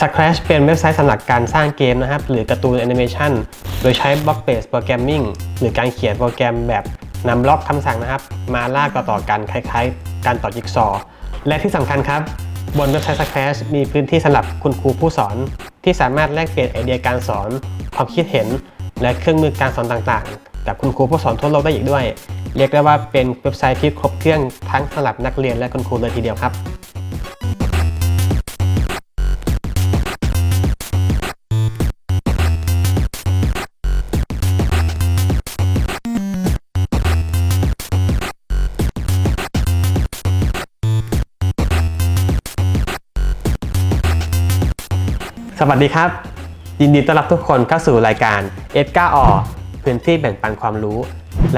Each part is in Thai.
Scratch เป็นเว็บไซต์สำหรับการสร้างเกมนะครับ หรือการ์ตูนแอนิเมชันโดยใช้ Block Based Programming หรือการเขียนโปรแกรมแบบนำบล็อกคำสั่งนะครับ มาลากต่อต่อๆกันคล้ายๆ การต่อจิ๊กซอว์และที่สำคัญครับ บนเว็บไซต์ Scratch มีพื้นที่สำหรับคุณครูผู้สอน ที่สามารถแลกเปลี่ยนไอเดียการสอนความคิดเห็น และเครื่องมือการสอนต่างๆ กับคุณครูผู้สอนทั่วโลกได้อีกด้วย เรียกได้ว่าเป็นเว็บไซต์ที่ครบเครื่องทั้งสำหรับนักเรียนและคุณครูเลยทีเดียวครับ สวัสดีครับ ยินดีต้อนรับทุกคนเข้าสู่รายการเอ็ดก้าอพื้นที่แบ่งปันความรู้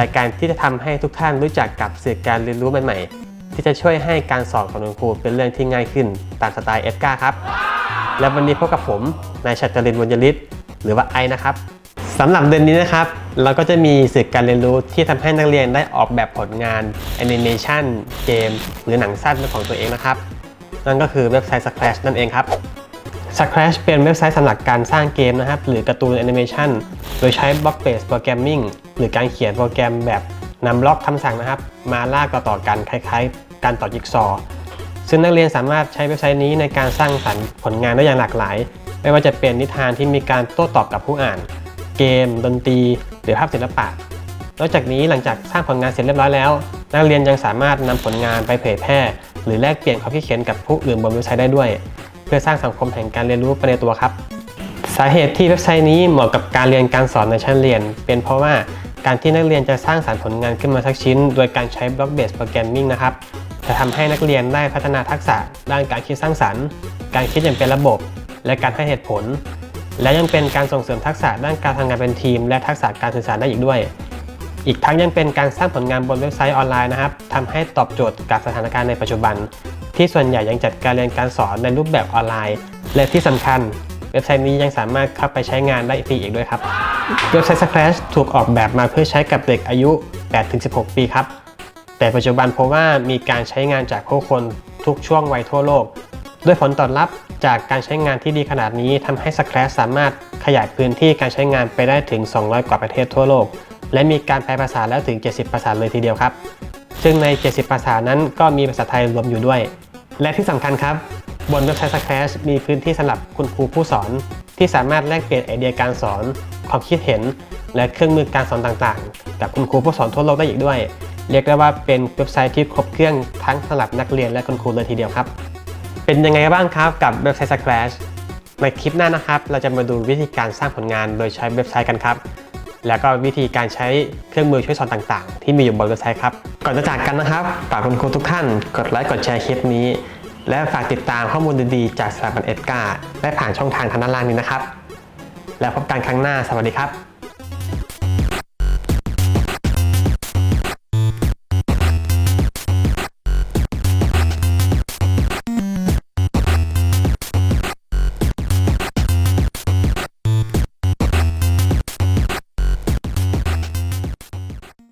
รายการที่จะทำให้ทุกท่านรู้จักกับสื่อการเรียนรู้ใหม่ๆ ที่จะช่วยให้การสอนของคุณครูเป็นเรื่องที่ง่ายขึ้นตามสไตล์เอ็ดก้าครับ และวันนี้พบกับผมนายชัตรินวรรณยฤทธิ์หรือว่าไอนะครับสำหรับเดือนนี้นะครับ เราก็จะมีสื่อการเรียนรู้ที่ทำให้นักเรียนได้ออกแบบผลงานแอนิเมชันเกมหรือหนังสั้นเป็นของตัวเองนะครับ นั่นก็คือเว็บไซต์ Scratch นั่นเองครับ Scratch เป็นเว็บไซต์สำหรับการสร้างเกมนะครับ หรือการ์ตูนแอนิเมชันโดยใช้ Block Based Programming หรือการเขียนโปรแกรมแบบนำบล็อกคำสั่งนะครับ มาลากต่อกันคล้ายๆ การต่อจิ๊กซอว์ซึ่งนักเรียนสามารถใช้เว็บไซต์นี้ในการสร้างสรรค์ผลงานได้อย่างหลากหลาย ไม่ว่าจะเป็นนิทานที่มีการโต้ตอบกับผู้อ่าน เกม ดนตรี หรือภาพศิลปะ นอกจากนี้หลังจากสร้างผลงานเสร็จเรียบร้อยแล้ว นักเรียนยังสามารถนำผลงานไปเผยแพร่ หรือแลกเปลี่ยนความคิดเห็นกับผู้อื่นบนเว็บไซต์ได้ด้วย พื่อสร้างสังคมแห่งการเรียนรู้ไปในตัวครับ สาเหตุที่เว็บไซต์นี้เหมาะกับการเรียนการสอนในชั้นเรียน เป็นเพราะว่าการที่นักเรียนจะสร้างสรรค์ผลงานขึ้นมาสักชิ้น โดยการใช้ Block Based Programming นะครับจะทำให้นักเรียนได้พัฒนาทักษะด้านการคิดสร้างสรรค์ การคิดอย่างเป็นระบบ และการให้เหตุผล และยังเป็นการส่งเสริมทักษะด้านการทำงานเป็นทีม และทักษะการสื่อสารได้อีกด้วย อีกทั้งยังเป็นการสร้างผลงานบนเว็บไซต์ออนไลน์นะครับทำให้ตอบโจทย์กับสถานการณ์ในปัจจุบัน ที่ส่วนใหญ่ยังจัดการเรียนการสอนในรูปแบบออนไลน์ และที่สำคัญเว็บไซต์นี้ยังสามารถเข้าไปใช้งานได้ฟรีอีกด้วยครับ เว็บไซต์ Scratch ถูกออกแบบมาเพื่อใช้กับเด็กอายุ 8-16 ปีครับ แต่ปัจจุบันเพราะว่ามีการใช้งานจากผู้คนทุกช่วงวัยทั่วโลก ด้วยผลตอบรับจากการใช้งานที่ดีขนาดนี้ทำให้ Scratch สามารถขยายพื้นที่การใช้งานไปได้ถึง 200 กว่าประเทศทั่วโลก และมีการแปลภาษาแล้วถึง 70 ภาษาเลยทีเดียวครับ ซึ่งใน 70 ภาษานั้นก็มีภาษาไทยรวมอยู่ด้วย และที่สำคัญครับ บนเว็บไซต์ Scratch มีพื้นที่สำหรับคุณครูผู้สอน ที่สามารถแลกเปลี่ยนไอเดียการสอน ความคิดเห็น และเครื่องมือการสอนต่างๆ กับคุณครูผู้สอนทั่วโลกได้อีกด้วย เรียกได้ว่าเป็นเว็บไซต์ที่ครบเครื่องทั้งสำหรับนักเรียนและคุณครูเลยทีเดียวครับ เป็นยังไงบ้างครับกับเว็บไซต์ Scratch ในคลิปหน้านะครับ เราจะมาดูวิธีการสร้างผลงานโดยใช้เว็บไซต์กันครับ แล้วก็วิธีการใช้เครื่องมือช่วยสอนต่างๆ ที่มีอยู่บนเว็บไซต์ครับ ก่อนจะจากกันนะครับฝากคุณครูทุกท่าน กดไลค์กดแชร์คลิปนี้ และฝากติดตามข้อมูลดีๆ จากสถาบันเอ็ดการ์ได้ผ่านช่องทางทางด้านล่างนี้นะครับ แล้วพบกันครั้งหน้าสวัสดีครับ